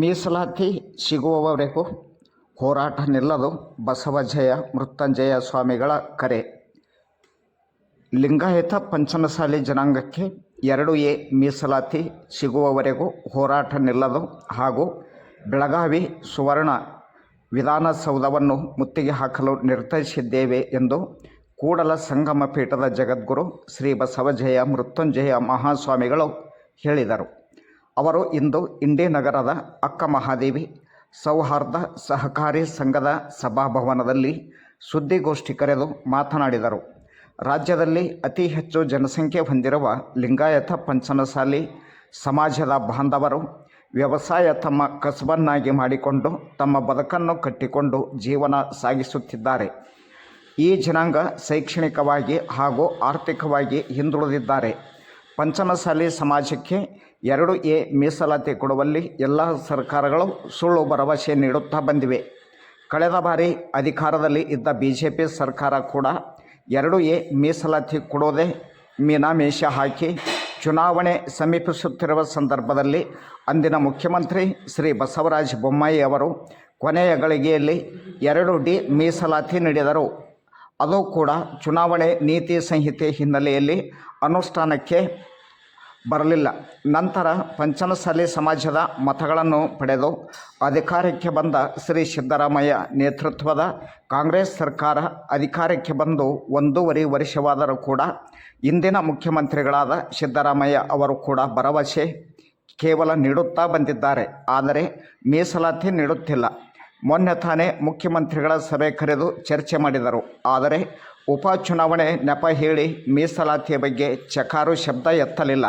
ಮೀಸಲಾತಿ ಸಿಗುವವರೆಗೂ ಹೋರಾಟ ನಿಲ್ಲದು ಬಸವಜಯ ಮೃತ್ಯುಂಜಯ ಸ್ವಾಮಿಗಳ ಕರೆ. ಲಿಂಗಾಯತ ಪಂಚಮಸಾಲಿ ಜನಾಂಗಕ್ಕೆ ಎರಡು ಎ ಮೀಸಲಾತಿ ಸಿಗುವವರೆಗೂ ಹೋರಾಟ ನಿಲ್ಲದು ಹಾಗೂ ಬೆಳಗಾವಿ ಸುವರ್ಣ ವಿಧಾನಸೌಧವನ್ನು ಮುತ್ತಿಗೆ ಹಾಕಲು ನಿರ್ಧರಿಸಿದ್ದೇವೆ ಎಂದು ಕೂಡಲ ಸಂಗಮ ಪೀಠದ ಜಗದ್ಗುರು ಶ್ರೀ ಬಸವಜಯ ಮೃತ್ಯುಂಜಯ ಮಹಾಸ್ವಾಮಿಗಳು ಹೇಳಿದರು. ಅವರು ಇಂದು ಇಂಡಿ ನಗರದ ಅಕ್ಕ ಮಹಾದೇವಿ ಸೌಹಾರ್ದ ಸಹಕಾರಿ ಸಂಘದ ಸಭಾಭವನದಲ್ಲಿ ಸುದ್ದಿಗೋಷ್ಠಿ ಕರೆದು ಮಾತನಾಡಿದರು. ರಾಜ್ಯದಲ್ಲಿ ಅತಿ ಹೆಚ್ಚು ಜನಸಂಖ್ಯೆ ಹೊಂದಿರುವ ಲಿಂಗಾಯತ ಪಂಚನಸಾಲಿ ಸಮಾಜದ ಬಾಂಧವರು ವ್ಯವಸಾಯ ತಮ್ಮ ಕಸಬನ್ನಾಗಿ ಮಾಡಿಕೊಂಡು ತಮ್ಮ ಬದುಕನ್ನು ಕಟ್ಟಿಕೊಂಡು ಜೀವನ ಸಾಗಿಸುತ್ತಿದ್ದಾರೆ. ಈ ಜನಾಂಗ ಶೈಕ್ಷಣಿಕವಾಗಿ ಹಾಗೂ ಆರ್ಥಿಕವಾಗಿ ಹಿಂದುಳಿದಿದ್ದಾರೆ. ಪಂಚಮಸಾಲಿ ಸಮಾಜಕ್ಕೆ ಎರಡು ಎ ಮೀಸಲಾತಿ ಕೊಡುವಲ್ಲಿ ಎಲ್ಲ ಸರ್ಕಾರಗಳು ಸುಳ್ಳು ಭರವಸೆ ನೀಡುತ್ತಾ ಬಂದಿವೆ. ಕಳೆದ ಬಾರಿ ಅಧಿಕಾರದಲ್ಲಿ ಇದ್ದ ಬಿ ಜೆ ಪಿ ಸರ್ಕಾರ ಕೂಡ ಎರಡು ಎ ಮೀಸಲಾತಿ ಕೊಡೋದೇ ಮೀನಾಮೇಷ ಹಾಕಿ ಚುನಾವಣೆ ಸಮೀಪಿಸುತ್ತಿರುವ ಸಂದರ್ಭದಲ್ಲಿ ಅಂದಿನ ಮುಖ್ಯಮಂತ್ರಿ ಶ್ರೀ ಬಸವರಾಜ ಬೊಮ್ಮಾಯಿ ಅವರು ಕೊನೆಯ ಗಳಿಗೆಯಲ್ಲಿ ಎರಡು ಡಿ ಮೀಸಲಾತಿ ನೀಡಿದರು. ಅದು ಕೂಡ ಚುನಾವಣೆ ನೀತಿ ಸಂಹಿತೆ ಹಿನ್ನೆಲೆಯಲ್ಲಿ ಅನುಷ್ಠಾನಕ್ಕೆ ಬರಲಿಲ್ಲ. ನಂತರ ಪಂಚಮಸಾಲಿ ಸಮಾಜದ ಮತಗಳನ್ನು ಪಡೆದು ಅಧಿಕಾರಕ್ಕೆ ಬಂದ ಶ್ರೀ ಸಿದ್ದರಾಮಯ್ಯ ನೇತೃತ್ವದ ಕಾಂಗ್ರೆಸ್ ಸರ್ಕಾರ ಅಧಿಕಾರಕ್ಕೆ ಬಂದು ಒಂದೂವರೆ ವರ್ಷವಾದರೂ ಕೂಡ ಇಂದಿನ ಮುಖ್ಯಮಂತ್ರಿಗಳಾದ ಸಿದ್ದರಾಮಯ್ಯ ಅವರು ಕೂಡ ಭರವಸೆ ಕೇವಲ ನೀಡುತ್ತಾ ಬಂದಿದ್ದಾರೆ. ಆದರೆ ಮೀಸಲಾತಿ ನೀಡುತ್ತಿಲ್ಲ. ಮೊನ್ನೆ ತಾನೇ ಮುಖ್ಯಮಂತ್ರಿಗಳ ಸಭೆ ಕರೆದು ಚರ್ಚೆ ಮಾಡಿದರು. ಆದರೆ ಉಪಚುನಾವಣೆ ನೆಪ ಹೇಳಿ ಮೀಸಲಾತಿಯ ಬಗ್ಗೆ ಚಕಾರು ಶಬ್ದ ಎತ್ತಲಿಲ್ಲ.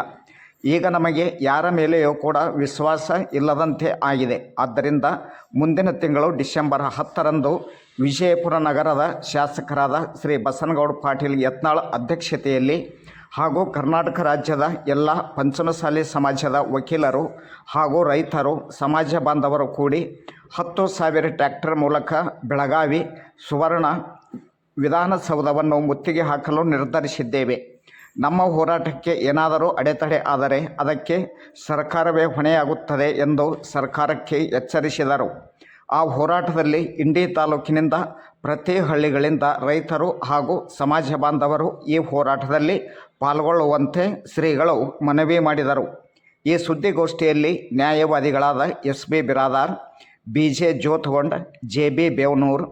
ಈಗ ನಮಗೆ ಯಾರ ಮೇಲೆಯೂ ಕೂಡ ವಿಶ್ವಾಸ ಇಲ್ಲದಂತೆ ಆಗಿದೆ. ಆದ್ದರಿಂದ ಮುಂದಿನ ತಿಂಗಳು ಡಿಸೆಂಬರ್ ಹತ್ತರಂದು ವಿಜಯಪುರ ನಗರದ ಶಾಸಕರಾದ ಶ್ರೀ ಬಸನಗೌಡ ಪಾಟೀಲ್ ಯತ್ನಾಳ್ ಅಧ್ಯಕ್ಷತೆಯಲ್ಲಿ ಹಾಗೂ ಕರ್ನಾಟಕ ರಾಜ್ಯದ ಎಲ್ಲ ಪಂಚಮಸಾಲಿ ಸಮಾಜದ ವಕೀಲರು ಹಾಗೂ ರೈತರು, ಸಮಾಜ ಬಾಂಧವರು ಕೂಡಿ ಹತ್ತು ಸಾವಿರ ಟ್ರ್ಯಾಕ್ಟರ್ ಮೂಲಕ ಬೆಳಗಾವಿ ಸುವರ್ಣ ವಿಧಾನಸೌಧವನ್ನು ಮುತ್ತಿಗೆ ಹಾಕಲು ನಿರ್ಧರಿಸಿದ್ದೇವೆ. ನಮ್ಮ ಹೋರಾಟಕ್ಕೆ ಏನಾದರೂ ಅಡೆತಡೆ ಆದರೆ ಅದಕ್ಕೆ ಸರ್ಕಾರವೇ ಹೊಣೆಯಾಗುತ್ತದೆ ಎಂದು ಸರ್ಕಾರಕ್ಕೆ ಎಚ್ಚರಿಸಿದರು. ಆ ಹೋರಾಟದಲ್ಲಿ ಇಂಡಿ ತಾಲೂಕಿನಿಂದ ಪ್ರತಿ ಹಳ್ಳಿಗಳಿಂದ ರೈತರು ಹಾಗೂ ಸಮಾಜ ಬಾಂಧವರು ಈ ಹೋರಾಟದಲ್ಲಿ ಪಾಲ್ಗೊಳ್ಳುವಂತೆ ಶ್ರೀಗಳು ಮನವಿ ಮಾಡಿದರು. ಈ ಸುದ್ದಿಗೋಷ್ಠಿಯಲ್ಲಿ ನ್ಯಾಯವಾದಿಗಳಾದ S B Biradar B J Jyotgond J B Bevanur,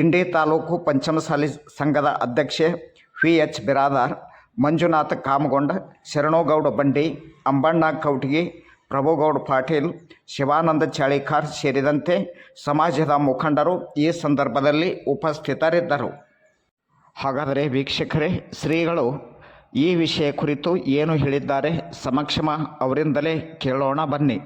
Indi taluk Panchamasali ಸಂಘದ ಅಧ್ಯಕ್ಷೆ ವಿ ಎಚ್ ಬಿರಾದಾರ್, ಮಂಜುನಾಥ ಕಾಮಗೊಂಡ, ಶರಣೋಗೌಡ ಬಂಡಿ, ಅಂಬಣ್ಣ ಕೌಟಗಿ ಪ್ರಭುಗೌಡ ಪಾಟೀಲ್, ಶಿವಾನಂದ ಚಾಳಿಕಾರ್ ಸೇರಿದಂತೆ ಸಮಾಜದ ಮುಖಂಡರು ಈ ಸಂದರ್ಭದಲ್ಲಿ ಉಪಸ್ಥಿತರಿದ್ದರು. ಹಾಗಾದರೆ ವೀಕ್ಷಕರೇ, ಶ್ರೀಗಳು ಈ ವಿಷಯ ಕುರಿತು ಏನು ಹೇಳಿದ್ದಾರೆ ಸಮಕ್ಷಮ ಅವರಿಂದಲೇ ಕೇಳೋಣ ಬನ್ನಿ.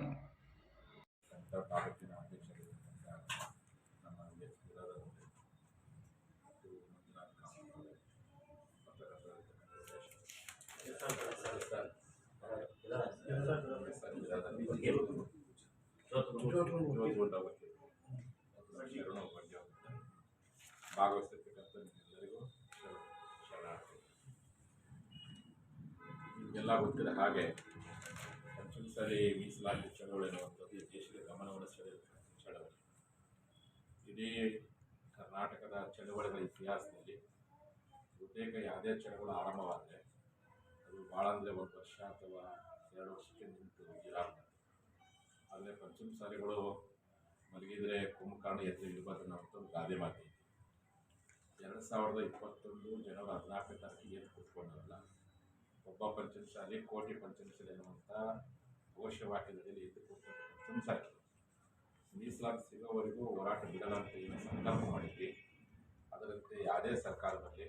ನಿಮಗೆಲ್ಲ ಗೊತ್ತಿರೋ ಹಾಗೆ ಸರಿ ಮೀಸಲಾತಿ ಚಳವಳಿ ಈ ದೇಶದ ಗಮನವನ್ನು ಸೆಳೆಯುತ್ತೆ ಚಳವಳಿ ಇಡೀ ಕರ್ನಾಟಕದ ಚಳವಳಿಗಳ ಇತಿಹಾಸದಲ್ಲಿ ಬಹುತೇಕ ಯಾವುದೇ ಚಳವಳಿ ಆರಂಭವಾದರೆ ಅದು ಭಾಳ ಅಂದರೆ ಒಂದು ವರ್ಷ ಅಥವಾ ಎರಡು ವರ್ಷಕ್ಕೆ ನಿಂತು ಇರಲ್ಲ ಆದರೆ ಪಂಚಮಸಾಲಿಗಳು ಮಲಗಿದರೆ ಕುಂಭಕರ್ಣ ಎದ್ದು ಇರಬಾರ್ದು ಅನ್ನೋಂಥದ್ದು ಗಾದೆ ಮಾತು ಐತಿ. ಎರಡು ಸಾವಿರದ ಇಪ್ಪತ್ತೊಂದು ಜನವರಿ ಹದಿನಾಲ್ಕನೇ ತಾರೀಕಿಗೆ ಏನು ಕೂತ್ಕೊಂಡವಲ್ಲ ಒಬ್ಬ ಪಂಚಮಸಾಲಿ ಕೋಟಿ ಪಂಚಮಸಾಲಿ ಅನ್ನುವಂಥ ಘೋಷವಾಕ್ಯದಲ್ಲಿ ಎದ್ದು ಕೂತ್ಕೊಂಡು ಪಂಚಮಸಾಲಿ ಮೀಸಲಾತಿ ಸಿಗೋವರೆಗೂ ಹೋರಾಟ ಬಿಡಲ್ಲ ಅಂತ ಏನು ಸಂಕಲ್ಪ ಮಾಡಿದ್ವಿ. ಅದರಂತೆ ಯಾವುದೇ ಸರ್ಕಾರ ಬರಲಿ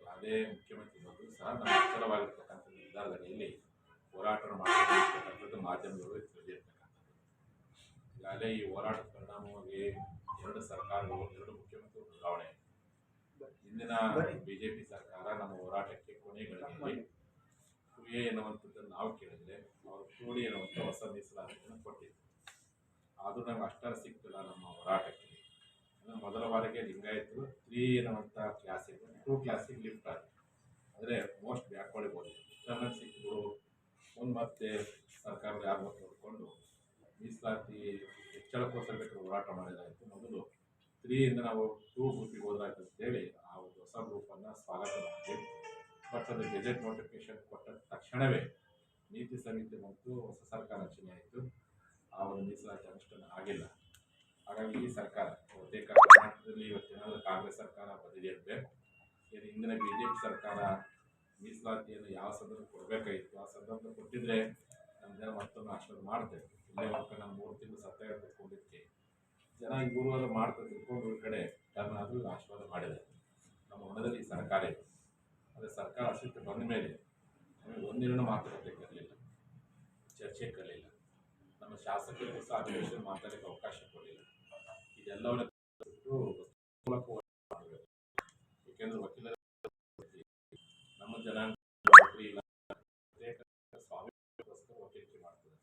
ಯಾವುದೇ ಮುಖ್ಯಮಂತ್ರಿ ಬಂದರೂ ಸಹ ನಮ್ಮ ಅಚಲವಾಗಿರ್ತಕ್ಕಂಥ ನಿರ್ಧಾರದಲ್ಲಿ ಹೋರಾಟ ಮಾಡತಕ್ಕಂಥದ್ದು ಮಾಧ್ಯಮದವರು ತಿಳಿದಿರ್ತಕ್ಕಂಥದ್ದು ಈಗಾಗಲೇ ಈ ಹೋರಾಟದ ಪರಿಣಾಮವಾಗಿ ಎರಡು ಸರ್ಕಾರಗಳು, ಎರಡು ಮುಖ್ಯಮಂತ್ರಿ ಬದಲಾವಣೆ ಇಂದಿನ ಬಿಜೆಪಿ ಸರ್ಕಾರ ನಮ್ಮ ಹೋರಾಟಕ್ಕೆ ಕೊನೆಗಳಲ್ಲಿ ಕ್ರಿಯೆ ಎನ್ನುವಂಥದ್ದನ್ನು ನಾವು ಕೇಳಿದ್ರೆ ಅವರು ಕೂಡಿ ಎನ್ನುವಂಥ ಹೊಸ ಮೀಸಲಾತಿಯನ್ನು ಕೊಟ್ಟಿದ್ರು. ಅದು ನಮ್ಗೆ ಅಷ್ಟರ ಸಿಗ್ತಿಲ್ಲ ನಮ್ಮ ಹೋರಾಟಕ್ಕೆ. ಮೊದಲ ಬಾರಿಗೆ ಲಿಂಗಾಯತರು ತ್ರೀ ಎನ್ನುವಂಥ ಕ್ಲಾಸಿಗೆ ಟೂ ಕ್ಲಾಸಿಗೆ ಲಿಫ್ಟ್ ಆಗಿದೆ ಅಂದರೆ ಮೋಸ್ಟ್ ಬ್ಯಾಕ್ವರ್ಡ್ ಇಷ್ಟನ್ನು ಸಿಕ್ಕಿದ್ರು ಮುಂದೆ ಮತ್ತೆ ಸರ್ಕಾರದ ಯಾರು ನೋಡಿಕೊಂಡು ಮೀಸಲಾತಿ ಹೆಚ್ಚಳಕ್ಕೋಸ್ಕರ ಹೋರಾಟ ಮಾಡಿದಾಯಿತು. ಮೊದಲು ತ್ರೀಯಿಂದ ನಾವು ಟೂ ಗ್ರೂಪಿಗೆ ಹೋದ್ರಾಯ್ತು ಅಂತೇಳಿ ಆ ಒಂದು ಹೊಸ ಗ್ರೂಪನ್ನು ಸ್ವಾಗತ ಮಾಡಿದೆ ಬಟ್ ಅದು ಗೆಜೆಟ್ ನೋಟಿಫಿಕೇಶನ್ ಕೊಟ್ಟ ತಕ್ಷಣವೇ ನೀತಿ ಸಮಿತಿ ಮತ್ತು ಹೊಸ ಸರ್ಕಾರ ರಚನೆ ಆಯಿತು. ಆ ಒಂದು ಮೀಸಲಾತಿ ಅನುಷ್ಠಾನ ಆಗಿಲ್ಲ. ಹಾಗಾಗಿ ಈ ಸರ್ಕಾರ ಬಹುತೇಕ ಕರ್ನಾಟಕದಲ್ಲಿ ಇವತ್ತೇನಾದರೂ ಕಾಂಗ್ರೆಸ್ ಸರ್ಕಾರ ಬದಲಿಯಂತೆ ಹಿಂದಿನ ಬಿ ಜೆ ಪಿ ಸರ್ಕಾರ ಮೀಸಲಾತಿಯನ್ನು ಯಾವ ಸಂದರ್ಭ ಕೊಡಬೇಕಾಗಿತ್ತು? ಆ ಸಂದರ್ಭ ಕೊಟ್ಟಿದ್ರೆ ನಮ್ಮ ಮತ್ತೊಮ್ಮೆ ಆಶೀರ್ವಾದ ಮಾಡ್ತೇವೆ. ಇಲ್ಲೇ ಮಕ್ಕಳು ನಮ್ಮ ಮೂರು ತಿಂಗಳು ಸತ್ತಾಗ ತಿಳ್ಕೊಂಡಿದ್ದಕ್ಕೆ ಜನ ಈ ಗುರುವಾರ ಮಾಡ್ತಾ ತಿಳ್ಕೊಂಡು ಈ ಕಡೆ ಅದು ಆಶೀರ್ವಾದ ಮಾಡಿದೆ ನಮ್ಮ ಹೊಣದಲ್ಲಿ ಸರ್ಕಾರ ಇದೆ. ಆದರೆ ಸರ್ಕಾರ ಅಸ್ತಿತ್ವ ಬಂದ ಮೇಲೆ ನಮಗೆ ಒಂದಿನ ಮಾತುಕತೆ ಕರಲಿಲ್ಲ. ಚರ್ಚೆ ಕರಲಿಲ್ಲ. ನಮ್ಮ ಶಾಸಕರಿಗೂ ಸಹ ಅಧಿವೇಶನ ಮಾತಾಡೋಕ್ಕೆ ಅವಕಾಶ ಕೊಡಲಿಲ್ಲ. ಇದೆಲ್ಲವನ್ನ ಬಿಟ್ಟು ಮೂಲಕ ಹೋರಾಟ ಮಾಡಬೇಕು ಏಕೆಂದರೆ ವಕೀಲರ ನಮ್ಮ ಜನಾಂಗ ನೌಕರಿ ಇಲ್ಲ ಪ್ರತ್ಯೇಕ ಸ್ವಾಮಿಗೋಸ್ಕರ ವಕೀಲಿಕೆ ಮಾಡ್ತದೆ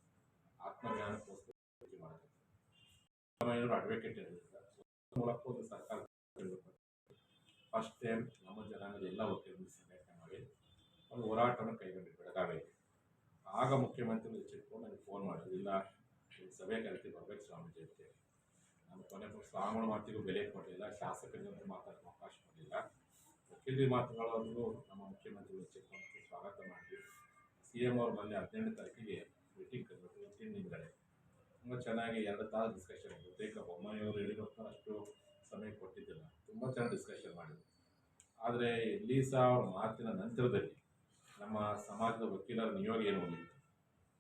ಮಾಡ್ತದೆ ಸಿದ್ದರಾಮಯ್ಯನವರು ಅಡ್ವೊಕೇಟ್ ಇರಲಿಲ್ಲ ಮೂಲಕ ಒಂದು ಸರ್ಕಾರ ಫಸ್ಟ್ ಟೈಮ್ ನಮ್ಮ ಜನಾಂಗದ ಎಲ್ಲ ವಕೀಲರು ಸಂಘಟನೆ ಮಾಡಿ ಒಂದು ಹೋರಾಟವನ್ನು ಕೈಗೊಂಡಿದ್ದು ಬೆಳಗಾವಿಗೆ ಆಗ ಮುಖ್ಯಮಂತ್ರಿಗಳು ಎಚ್ಚರಿಕೊಂಡು ನನಗೆ ಫೋನ್ ಈ ಸಭೆ ಕರೆತಿ ಬರ್ಬೇಕು ಸ್ವಾಮೀಜಿ ಅಂತೇಳಿ ನಾನು ಕೊನೆ ಸ್ವಾಮಿಗಳ ಮಾತಿಗೂ ಬೆಲೆ ಕೊಡಲಿಲ್ಲ ಶಾಸಕರಿಗಂತೂ ಮಾತಾಡೋಕ್ಕೆ ಅವಕಾಶ ಕೊಡಲಿಲ್ಲ ವಕೀಲರಿ ಮಾತುಗಳಾದರೂ ನಮ್ಮ ಮುಖ್ಯಮಂತ್ರಿಗಳು ಎಚ್ಚರಿಕೊಂಡು ಸ್ವಾಗತ ಮಾಡಿ ಸಿ ಎಂ ಅವರು ಬಂದು ಹದಿನೆಂಟು ತಾರೀಕಿಗೆ ಮೀಟಿಂಗ್ ಕರೆದು ತುಂಬ ಚೆನ್ನಾಗಿ ಎರಡು ತಾಸು ಡಿಸ್ಕಷನ್ ಬಹುತೇಕ ಬೊಮ್ಮಾಯಿಯವರು ಹೇಳಿರೋ ಅಷ್ಟು ಸಮಯ ಕೊಟ್ಟಿದ್ದಿಲ್ಲ. ತುಂಬ ಚೆನ್ನಾಗಿ ಡಿಸ್ಕಷನ್ ಮಾಡಿದ್ರು. ಆದರೆ ಲೀಸಾ ಸಹ ಅವ್ರ ಮಾತಿನ ನಂತರದಲ್ಲಿ ನಮ್ಮ ಸಮಾಜದ ವಕೀಲರ ನಿಯೋಗ ಏನು ಹೋಗಿತ್ತು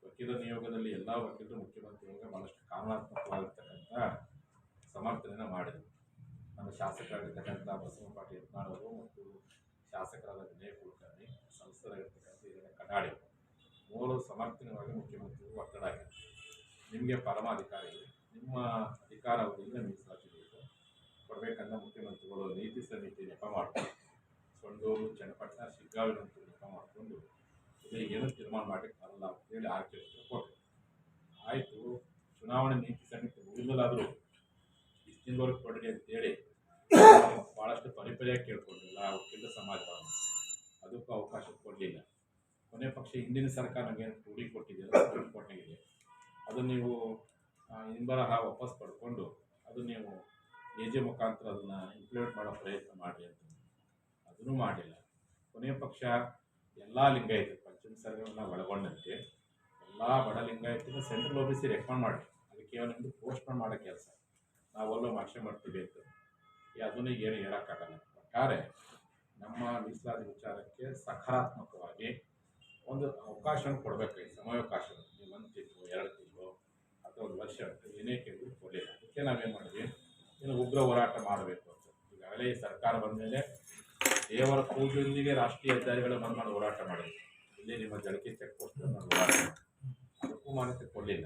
ವಕೀಲರ ನಿಯೋಗದಲ್ಲಿ ಎಲ್ಲ ವಕೀಲರು ಮುಖ್ಯಮಂತ್ರಿಗಳಿಗೆ ಭಾಳಷ್ಟು ಕಾನೂನಾತ್ಮಕವಾಗಿರ್ತಕ್ಕಂಥ ಸಮರ್ಥನೆಯನ್ನು ಮಾಡಿದರು. ನಮ್ಮ ಶಾಸಕರಾಗಿರ್ತಕ್ಕಂಥ ಬಸವ ಪಾಟೀಲ್ ಯತ್ನಾಳವರು ಮತ್ತು ಶಾಸಕರಾದ ವಿನಯ್ ಕುಲಕರ್ಣಿ, ಸಂಸದರಾಗಿರ್ತಕ್ಕಂಥ ಹಿರಿಯ ಕಡಾಡಿ ಮೂವರು ಸಮರ್ಥನವಾಗಿ ಮುಖ್ಯಮಂತ್ರಿಗಳು ಒತ್ತಡ ಇದೆ ನಿಮಗೆ ಪರಮಾಧಿಕಾರ ಇದೆ. ನಿಮ್ಮ ಅಧಿಕಾರ ಅವಧಿಯಿಂದ ಮೀಸಲಾತಿ ಬೇಕು ಕೊಡಬೇಕಂತ ಮುಖ್ಯಮಂತ್ರಿಗಳು ನೀತಿ ಸಮಿತಿ ನೆಪ ಮಾಡ್ತಾರೆ ಸೊಂಡೂರು, ಚನ್ನಪಟ್ಟಣ ಶಿಗ್ಗಾವಿನಂತೂ ನೆಪ ಮಾಡಿಕೊಂಡು, ಇದೇ ಏನು ತೀರ್ಮಾನ ಮಾಡಲಿಕ್ಕೆ ಬರಲ್ಲ ಅಂತೇಳಿ ಆರ್ಕೆ ಕೊಟ್ಟರು ಆಯಿತು, ಚುನಾವಣೆ ನೀತಿ ಸಮಿತಿ ಮುಗಿದಲಾದರೂ ಇಷ್ಟಿನವರೆಗೆ ಕೊಡ್ರಿ ಅಂತೇಳಿ ಭಾಳಷ್ಟು ಪರಿಪರ್ಯ ಕೇಳ್ಕೊಂಡಿಲ್ಲ ವಕೀಲ ಸಮಾಜವನ್ನು ಅದಕ್ಕೂ ಅವಕಾಶ ಕೊಡಲಿಲ್ಲ. ಕೊನೆ ಪಕ್ಷ ಹಿಂದಿನ ಸರ್ಕಾರ ನಮಗೆ ರೂಢಿ ಕೊಟ್ಟಿದೆಯಲ್ಲ ಸುಪ್ರೀಂ ಕೋರ್ಟ್ನಾಗಿದೆ ಅದು ನೀವು ಹಿಂಬರಹ ವಾಪಸ್ ಪಡ್ಕೊಂಡು ಅದು ನೀವು ಎ ಜೆ ಮುಖಾಂತರ ಅದನ್ನು ಇಂಪ್ಲಿಮೆಂಟ್ ಮಾಡೋ ಪ್ರಯತ್ನ ಮಾಡಿ ಅಂತ ಅದನ್ನು ಮಾಡಿಲ್ಲ. ಕೊನೆಯ ಪಕ್ಷ ಎಲ್ಲ ಲಿಂಗಾಯತ ಪಂಚಮ ಸರ್ಗವನ್ನು ಒಳಗೊಂಡಂತೆ ಎಲ್ಲ ಬಡ ಲಿಂಗಾಯತನ central O B C recommend ಮಾಡಿ ಅದಕ್ಕೆ ಕೇವಲ ನಿಮ್ಮದು ಪೋಸ್ಟ್ಪೋನ್ ಮಾಡೋ ಕೆಲಸ. ನಾವೆಲ್ಲ ಮಾಕ್ಷೆ ಮಾಡ್ತೀವಿ ಅಂತ. ಈ ಅದನ್ನು ಏನು ಹೇಳೋಕ್ಕಾಗಲ್ಲ. ಒಟ್ಟಾರೆ ನಮ್ಮ ಮೀಸಲಾತಿ ವಿಚಾರಕ್ಕೆ ಸಕಾರಾತ್ಮಕವಾಗಿ ಒಂದು ಅವಕಾಶವನ್ನು ಕೊಡಬೇಕಾಗಿ ಸಮಯಾವಕಾಶ ನೀವು ಒಂದು ತಿಂಗಳು, ಎರಡು ತಿಂಗಳು, ಅಥವಾ ಒಂದು ವರ್ಷ ಅಂತ ಏನೇ ಕೇಳಿದ್ರು ಕೊಡಲಿಲ್ಲ. ಅದಕ್ಕೆ ನಾವೇನು ಮಾಡಿದ್ವಿ? ಇನ್ನು ಉಗ್ರ ಹೋರಾಟ ಮಾಡಬೇಕು ಅಂತ. ಈಗಾಗಲೇ ಈ ಸರ್ಕಾರ ಬಂದ ಮೇಲೆ ದೇವರ ಪೂಜೆಯೊಂದಿಗೆ ರಾಷ್ಟ್ರೀಯ ಹೆದ್ದಾರಿಗಳ ಬಂದ್ ಮಾಡಿ ಹೋರಾಟ ಮಾಡಿದ್ವಿ. ಇಲ್ಲಿ ನಿಮ್ಮ ಜಳಕೆ ಚೆಕ್ ಪೋಸ್ಟ್ ಹೋರಾಟ. ಅದಕ್ಕೂ ಮಾನ್ಯತೆ ಕೊಡಲಿಲ್ಲ.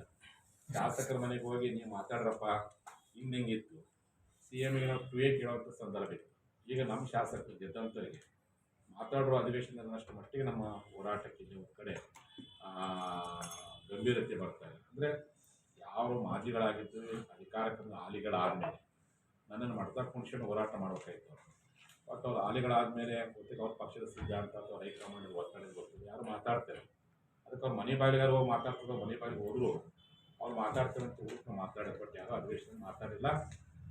ಶಾಸಕರ ಮನೆಗೆ ಹೋಗಿ ನೀವು ಮಾತಾಡ್ರಪ್ಪ, ಹಿಂಗೆ ಹಿಂಗಿತ್ತು ಸಿ ಎಮ್ಗೆ ನಾವು ಟು ಎ ಕೇಳುವಂಥ ಸಂದರ್ಭ ಈಗ ನಮ್ಮ ಶಾಸಕರು ಗೆದ್ದಂಥವರಿಗೆ ಮಾತಾಡುವ ಅಧಿವೇಶನದಷ್ಟು ಮಟ್ಟಿಗೆ ನಮ್ಮ ಹೋರಾಟಕ್ಕೆ ಒಂದು ಕಡೆ ಗಂಭೀರತೆ ಬರ್ತಾ ಇದೆ. ಅಂದರೆ ಯಾರು ಮಾಜಿಗಳಾಗಿದ್ದು ಅಧಿಕಾರಕ್ಕೆ ಆಲಿಗಳಾದಮೇಲೆ ನನ್ನನ್ನು ಮಡ್ತಾ ಕುಣ್ಸ್ಕೊಂಡು ಹೋರಾಟ ಮಾಡಬೇಕಾಯ್ತು. ಬಟ್ ಅವ್ರು ಆಲಿಗಳಾದಮೇಲೆ ಗೊತ್ತಿಗೆ ಅವ್ರ ಪಕ್ಷದ ಸಿದ್ಧಾಂತ ಅಥವಾ ಹೈಕಮಾಂಡ್ ಒತ್ತಡ ಗೊತ್ತಿದೆ ಯಾರು ಮಾತಾಡ್ತಾರೆ? ಅದಕ್ಕೆ ಅವ್ರು ಮನೆ ಬಾಗಿಲಿಗಾರು ಹೋಗಿ ಮಾತಾಡ್ತಿದ್ರು ಮನೆ ಬಾಗಿಲಿಗೆ ಹೋದ್ರು ಅವ್ರು ಮಾತಾಡ್ತಾರೆ ಅಂತ ಊಟ ಮಾತಾಡೋದು ಬಟ್ ಯಾರೋ ಅಧಿವೇಶನ ಮಾತಾಡಿಲ್ಲ.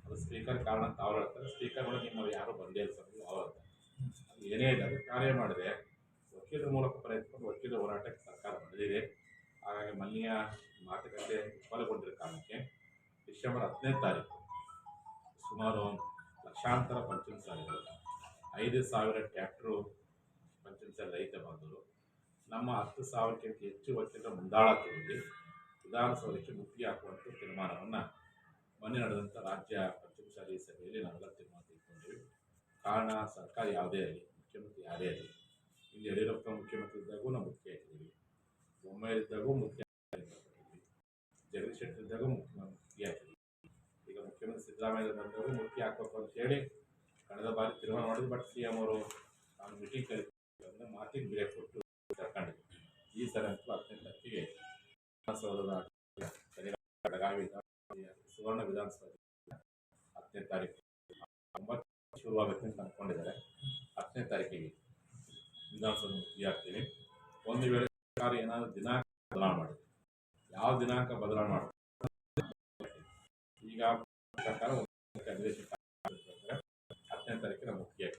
ಅದು ಸ್ಪೀಕರ್ ಕಾರಣ ಅಂತ ಅವ್ರು ಹೇಳ್ತಾರೆ. ಸ್ಪೀಕರ್ ಒಳಗೆ ನಿಮ್ಮವ್ರು ಯಾರು ಬಂದೇ ಇಲ್ಲ ಸರ್ ಅವ್ರು ಹೇಳ್ತಾರೆ ಅದು ಏನೇ ಅದು ಕಾರ್ಯ ಮಾಡಿದೆ. ವಕೀಲರ ಮೂಲಕ ಪ್ರಯತ್ನ ವಕೀಲರ ಹೋರಾಟಕ್ಕೆ ಸರ್ಕಾರ ಬಂದಿದೆ. ಹಾಗಾಗಿ ಮಲ್ಲಿಯ ಮಾತುಕತೆ ವಿಫಲಗೊಂಡಿರೋ ಕಾರಣಕ್ಕೆ ಡಿಸೆಂಬರ್ ಹತ್ತನೇ ತಾರೀಕು ಸುಮಾರು ಲಕ್ಷಾಂತರ ಪಂಚಮಸಾಲಿಗಳು, ಐದು ಸಾವಿರ ಟ್ಯಾಕ್ಟ್ರು ಪಂಚಮಸಾಲಿ ರೈತ ಬಂದರು ನಮ್ಮ ಹತ್ತು ಸಾವಿರಕ್ಕಿಂತ ಹೆಚ್ಚು ವಕೀಲರ ಮುಂದಾಳತ್ವದಲ್ಲಿ ವಿಧಾನಸೌಧಕ್ಕೆ ಮುತ್ತಿಗೆ ಹಾಕುವಂಥ ತೀರ್ಮಾನವನ್ನು ಮೊನ್ನೆ ನಡೆದಂಥ ರಾಜ್ಯ ಪಂಚಮಸಾಲಿ ಸಭೆಯಲ್ಲಿ ನಾವೆಲ್ಲ ತೀರ್ಮಾನ ತೆಗೆದುಕೊಂಡಿವಿ. ಕಾರಣ ಸರ್ಕಾರ ಯಾವುದೇ ಆಗಲಿ ಮುಖ್ಯಮಂತ್ರಿ ಯಾರೇ ಇರಲಿ. ಇಲ್ಲಿ ಯಡಿಯೂರಪ್ಪ ಮುಖ್ಯಮಂತ್ರಿ ಇದ್ದಾಗೂ ನಾವು ಮುಖ್ಯ ಇದ್ದೀವಿ. ಬೊಮ್ಮಾಯಿ ಇದ್ದಾಗೂ ಮುಖ್ಯ ಜಗದೀಶ್ ಶೆಟ್ಟರ್ ಇದ್ದಾಗೂ ಮುಖ್ಯ ಆಗಿದ್ದೀವಿ ಈಗ ಮುಖ್ಯಮಂತ್ರಿ ಸಿದ್ದರಾಮಯ್ಯ ಬಂದವರು ಮುಖ್ಯ ಹಾಕಬೇಕು ಅಂತ ಹೇಳಿ ಕಳೆದ ಬಾರಿ ತೀರ್ಮಾನ ಮಾಡಿದ್ರು. ಬಟ್ ಸಿ ಎಂ ಅವರು ನಾನು ಮೀಟಿಂಗ್ ಕರೀತಾರೆ ಮಾತಿಗೆ ಬೆಲೆ ಕೊಟ್ಟು ಕರ್ಕೊಂಡಿದ್ದೆ. ಈ ಸಲ ಅಂತೂ ಹತ್ತನೇ ತಾರೀಕಿಗೆ ವಿಧಾನಸೌಧದ ಬೆಳಗಾವಿ ಸುವರ್ಣ ವಿಧಾನಸೌಧ ಹತ್ತನೇ ತಾರೀಕು ಒಂಬತ್ತು ಶುರುವಾಗುತ್ತೆ ಅಂತ ಅಂದ್ಕೊಂಡಿದ್ದಾರೆ ಹತ್ತನೇ ತಾರೀಕಿಗೆ ವಿಧಾನಸಭೆ ಮುಖ್ಯಾಗ್ತೀವಿ ಒಂದು ವೇಳೆ ಸರ್ಕಾರ ಏನಾದರೂ ದಿನಾಂಕ ಬದಲಾವಣೆ ಮಾಡಿ ಯಾವ ದಿನಾಂಕ ಬದಲಾವಣೆ ಮಾಡಿ ಈಗ ಸರ್ಕಾರ ಹತ್ತನೇ ತಾರೀಕಿನ ಮುಖ್ಯ